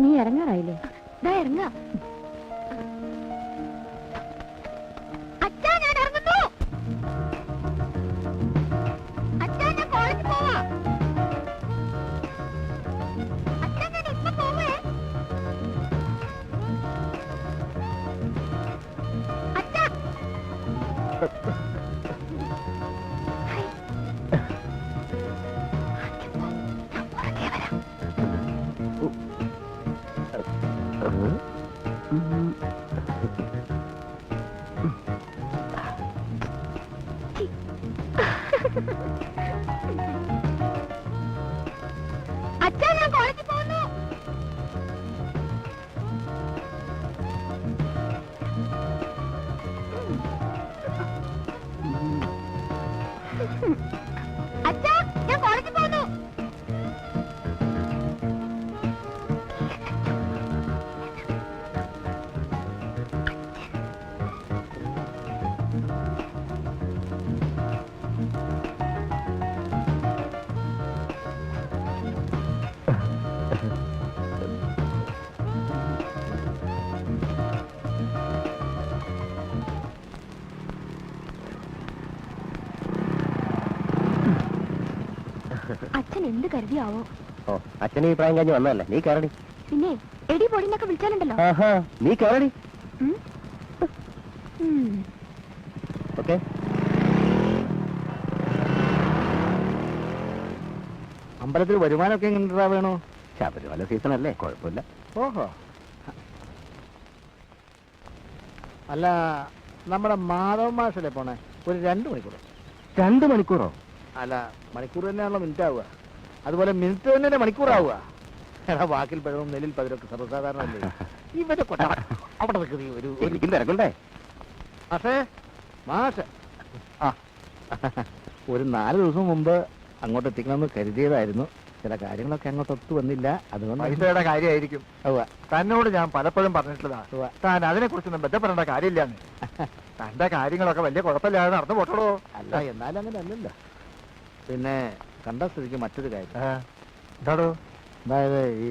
നീ ഇറങ്ങാറായില്ലേ? ഇറങ്ങാം ഇറങ്ങ. അച്ഛൻ എന്ത് കരുതിയാവോ? ഓ അച്ഛനെ ഈ പ്രായം കഴിഞ്ഞ് വന്നതല്ലേ? നീ കയറടി പിന്നെ എടി പൊടിന്നൊക്കെ വിളിച്ചാലുണ്ടല്ലോ. ആഹാ നീ കയറടി. ഓക്കെ. അമ്പലത്തിൽ വരുമാനമൊക്കെ എങ്ങനെ വേണോ? ശബരിമല സീസൺ അല്ലേ കുഴപ്പമില്ല. ഓഹോ. അല്ല നമ്മുടെ മാധവ മാഷല്ലേ പോണേ? ഒരു രണ്ട് മണിക്കൂർ രണ്ട് മണിക്കൂറോ? അല്ല മണിക്കൂർ തന്നെയാണല്ലോ മിനിറ്റ് ആവുക. അതുപോലെ മിനിറ്റ് തന്നെ മണിക്കൂറാവുക. എടാ വാക്കിൽ പഴവും നെല്ലിൽ പതിരൊക്കെ സർവസാധാരണ അല്ലേ ഇവരെ കൊട്ട അവിടെ നിൽക്കുന്ന ഈ ഒരു ഒരു എനിക്കും തിരക്കുണ്ടേ മാഷേ മാഷ്. ആ. ഒരു നാല് ദിവസം മുമ്പ് അങ്ങോട്ട് എത്തിക്കണമെന്ന് കരുതിയതായിരുന്നു. ചില കാര്യങ്ങളൊക്കെ അങ്ങോട്ട് ഒത്തു വന്നില്ല. അതുകൊണ്ട് പൈസയുടെ കാര്യമായിരിക്കും. ഉവ്വ, തന്നോട് ഞാൻ പലപ്പോഴും പറഞ്ഞിട്ടുള്ളതാ. ഉവ്വ. താൻ അതിനെ കുറിച്ചൊന്നും ബന്ധപ്പെടേണ്ട കാര്യമില്ലാന്ന്. തന്റെ കാര്യങ്ങളൊക്കെ വലിയ കുഴപ്പമില്ലാതെ നടന്നു പോട്ടോളൂ അല്ല എന്നാലും അങ്ങനെ അല്ലല്ലോ പിന്നെ കണ്ട സ്ഥിതിക്ക് മറ്റൊരു കാര്യം. എന്താടോ? അതായത് ഈ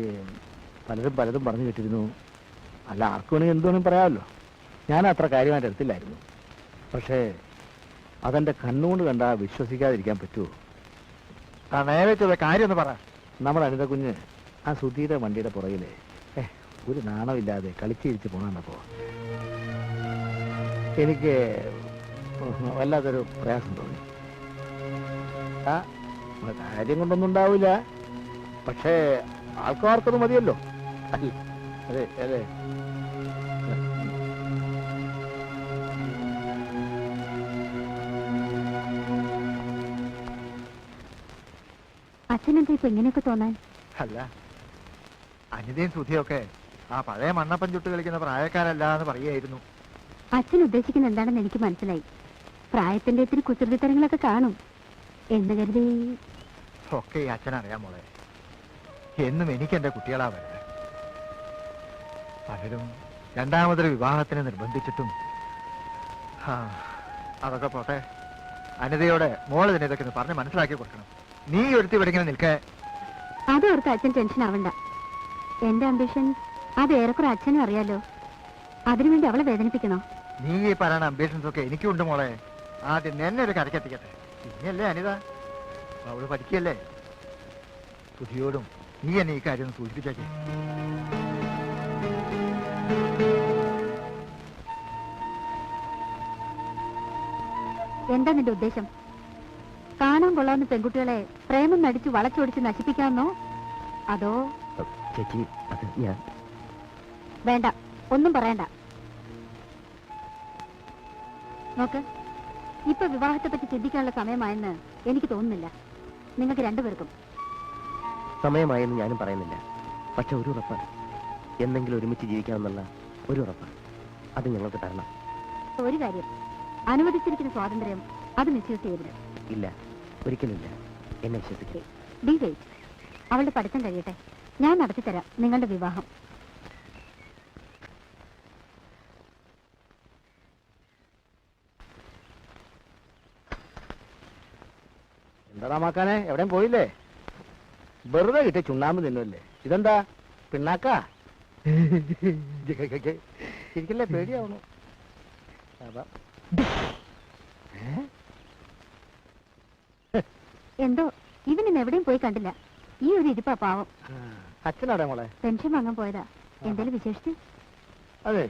പലരും പലതും പറഞ്ഞു കേട്ടിരുന്നു. അല്ല ആർക്കും വേണമെങ്കിൽ എന്ത് പറയാമല്ലോ. ഞാൻ അത്ര കാര്യമായിട്ട് എടുത്തില്ലായിരുന്നു. പക്ഷേ അതെന്റെ കണ്ണുകൊണ്ട് കണ്ടാൽ വിശ്വസിക്കാതിരിക്കാൻ പറ്റുമോ താൻ നേരെ കാര്യം ഒന്ന് പറ. നമ്മുടെ അനിത കുഞ്ഞ് ആ സുധീരെ വണ്ടിയുടെ പുറകിൽ. ഒരു നാണമില്ലാതെ കളിച്ചിരിച്ച് പോണപ്പോ എനിക്ക് വല്ലാത്തൊരു പ്രയാസം തോന്നി. ആ കാര്യം കൊണ്ടൊന്നും ഉണ്ടാവില്ല. പക്ഷേ ആൾക്കാർക്കത് മതിയല്ലോ. അല്ലേ അതെ അതെ. അച്ഛനെന്താ ഇപ്പൊ ഇങ്ങനെയൊക്കെ തോന്നാൻ? അല്ല അനിതയും സുധിയൊക്കെ ആ പഴയ മണ്ണപ്പൻ ചുട്ട് കളിക്കുന്ന പ്രായക്കാരല്ല എന്ന് പറയായിരുന്നു അച്ഛൻ ഉദ്ദേശിക്കുന്ന എന്താണെന്ന് എനിക്ക് മനസ്സിലായി. പ്രായത്തിന്റെ ഇത്തിരി കുസൃതിത്തരങ്ങളൊക്കെ കാണും. എന്ന് കരുതി? ഒക്കെ അച്ഛൻ അച്ഛനറിയാം മോളെ. എന്നും എനിക്ക് എന്റെ കുട്ടികളാ വരുന്നത് പലരും രണ്ടാമതൊരു വിവാഹത്തിന് നിർബന്ധിച്ചിട്ടും. അതൊക്കെ പോട്ടെ. അനിതയോടെ മോൾ തന്നെ ഇതൊക്കെ പറഞ്ഞ് മനസ്സിലാക്കി കൊടുക്കണം. നീ ഒരുത്തി വിടങ്ങനെ നിൽക്കേ. അതോർത്ത് അച്ഛൻ ടെൻഷൻ ആവണ്ട. എന്റെ അംബിഷൻ അത് ഏറെക്കുറെ അച്ഛനും അറിയാലോ. അതിനുവേണ്ടി അവളെ വേദനിപ്പിക്കണോ? നീ ഈ പറയുന്ന അംബിഷൻസ് ഒക്കെ എനിക്കുണ്ട് മോളെ. ആദ്യം എന്നെ ഒരു കരക്കെത്തിക്കട്ടെ പിന്നെയല്ലേ അനിത? അവൾ പഠിക്കല്ലേ? സുധിയോടും നീ എന്നെ ഈ കാര്യം സൂചിപ്പിച്ചേ സൂചിപ്പിച്ചേക്കേ എന്താ നിന്റെ ഉദ്ദേശം? കാണാൻ കൊള്ളാവുന്ന പെൺകുട്ടികളെ പ്രേമം നടിച്ചു വളച്ചൊടിച്ച് നശിപ്പിക്കാമെന്നോ? അതോ ചേച്ചി വേണ്ട ഒന്നും പറയണ്ട. നോക്ക്. ഇപ്പൊ വിവാഹത്തെ പറ്റി ചിന്തിക്കാനുള്ള സമയമായെന്ന് എനിക്ക് തോന്നുന്നില്ല. നിങ്ങൾക്ക് രണ്ടുപേർക്കും. സമയമായെന്ന് ഞാനും പറയുന്നില്ല. പക്ഷെ ഒരു ഉറപ്പ് എന്തെങ്കിലും ഒരുമിച്ച് ജീവിക്കാമെന്നുള്ള ഒരു ഉറപ്പ് അത് ഞങ്ങൾക്ക് തരണം. ഒരു കാര്യം. അനുവദിച്ചിരിക്കുന്ന സ്വാതന്ത്ര്യം അത് മിസ്യൂസ് ചെയ്യരുത്. ഇല്ല. ഒരിക്കലില്ല എന്നെ വിശ്വസിക്കും ഡി വെയിറ്റ് അവളുടെ പഠിത്തം കഴിയട്ടെ. ഞാൻ നടത്തിത്തരാം നിങ്ങളുടെ വിവാഹം. മാക്കാനെ എവിടെയും പോയില്ലേ? വെറുതെ കിട്ടിയ ചുണ്ണാമ്പ് തിന്നല്ലേ ഇതെന്താ? പിണ്ണാക്കാ? ശരിക്കല്ലേ പേടിയാവണു? എന്തോ ഇവനിന്ന് എവിടെയും പോയി കണ്ടില്ല. ഈ ഒരു ഇരിപ്പാ പാവം. അച്ഛനാടെ മോളെ? പെൻഷൻ വാങ്ങാൻ പോയതാ. എന്തേലും വിശേഷിച്ച്? അതെ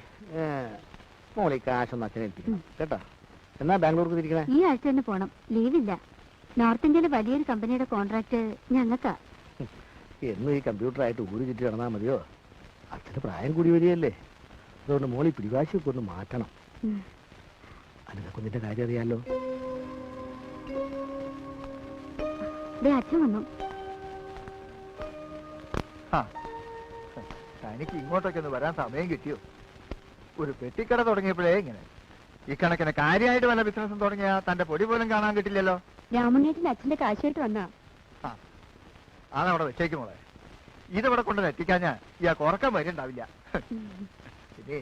മോളി കാശൊന്ന് അച്ഛനെ ഏൽപ്പിക്കണം കേട്ടോ? എന്നാ ബാംഗ്ലൂർക്ക് തിരിക്കണേ? ഈ ആഴ്ച തന്നെ പോണം. ലീവില്ല. നോർത്ത് ഇന്ത്യയിലെ വലിയൊരു കമ്പനിയുടെ കോൺട്രാക്ട് ഞങ്ങൾക്കാ. എന്നും ഈ കമ്പ്യൂട്ടറായിട്ട് ഊര് ചുറ്റി നടന്നാൽ മതിയോ? അച്ഛന് പ്രായം കൂടി വരികയല്ലേ. അതുകൊണ്ട് മോളി പിടിവാശിയൊക്കെ ഒന്ന് മാറ്റണം. കുഞ്ഞിന്റെ കാര്യം അറിയാലോ. ദേ അച്ഛൻ വന്നു. തനിക്ക് ഇങ്ങോട്ടൊക്കെ ഒന്ന് വരാൻ സമയം കിട്ടിയോ? ഒരു പെട്ടിക്കട തുടങ്ങിയപ്പോഴേ ഇങ്ങനെ. ഈ കണക്കിന് കാര്യമായിട്ട് വല്ല ബിസിനസ്സും തുടങ്ങിയാ തന്റെ പൊടി പോലും കാണാൻ കിട്ടില്ലല്ലോ. രാമുണ്ണേറ്റിന്റെ അച്ഛന്റെ കാശായിട്ട് വന്നാ. ആ അതവിടെ വെച്ചേക്ക് മോളെ. ഇതിവിടെ കൊണ്ട് എത്തിക്കാഞ്ഞാ ഇയാൾക്ക് ഉറക്കം വരുന്നുണ്ടാവില്ല. പിന്നെ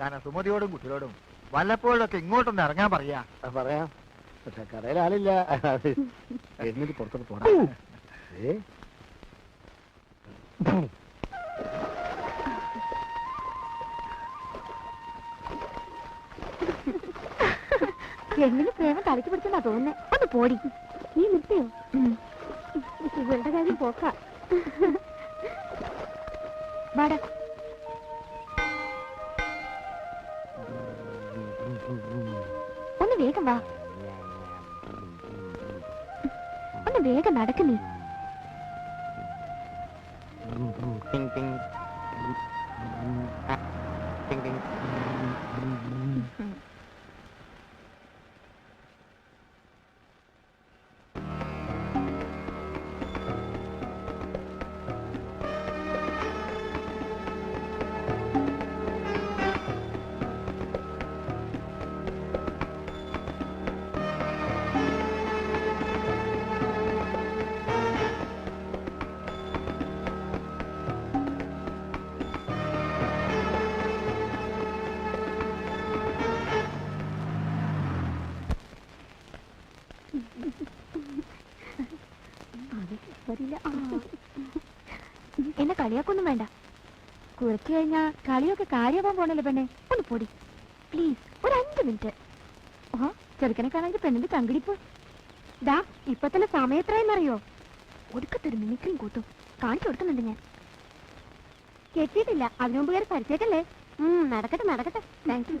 താൻ സുമതിയോടും കുട്ടിയോടും വല്ലപ്പോഴൊക്കെ ഇങ്ങോട്ടൊന്ന് ഇറങ്ങാൻ പറയാ. പറയാം. പക്ഷെ കടയിൽ ആളില്ല. എന്നിട്ട് പുറത്തോട്ട് പോടാ. ഏ? എങ്ങനെ പ്രേമം തലയ്ക്ക് പിടിച്ചെന്നാ തോന്നുന്നേ? ഒന്ന് പോടി. നീ നിർത്തിയോ ഇവളുടെ കാര്യം പോക്ക. വാടാ. ഒന്ന് വേഗം വാ. ഒന്ന് വേഗം നടക്ക് നീ. ടിങ്. കളിയാക്കൊന്നും വേണ്ട. കുറച്ചു കഴിഞ്ഞാ കളിയൊക്കെ കാര്യമാവാൻ പോണല്ലോ പെണ്ണെ? ഒന്ന് പൊടി. പ്ലീസ് ഒരു അഞ്ചു മിനിറ്റ്. ഓ ചെറുക്കനെ കാണാൻ പെണ്ണിന്റെ ചങ്കിടിപ്പ്. ദാ ഇപ്പൊ തന്നെ സമയം എത്രയെന്നറിയോ? ഒടുക്കത്തൊരു മിനിക്കും കൂട്ടും കാണിച്ചു കൊടുക്കുന്നുണ്ട് ഞാൻ. കെട്ടിയിട്ടില്ല. അതിനു മുമ്പ് കയറി പരിചയക്കല്ലേ? നടക്കട്ടെ നടക്കട്ടെ. Thank you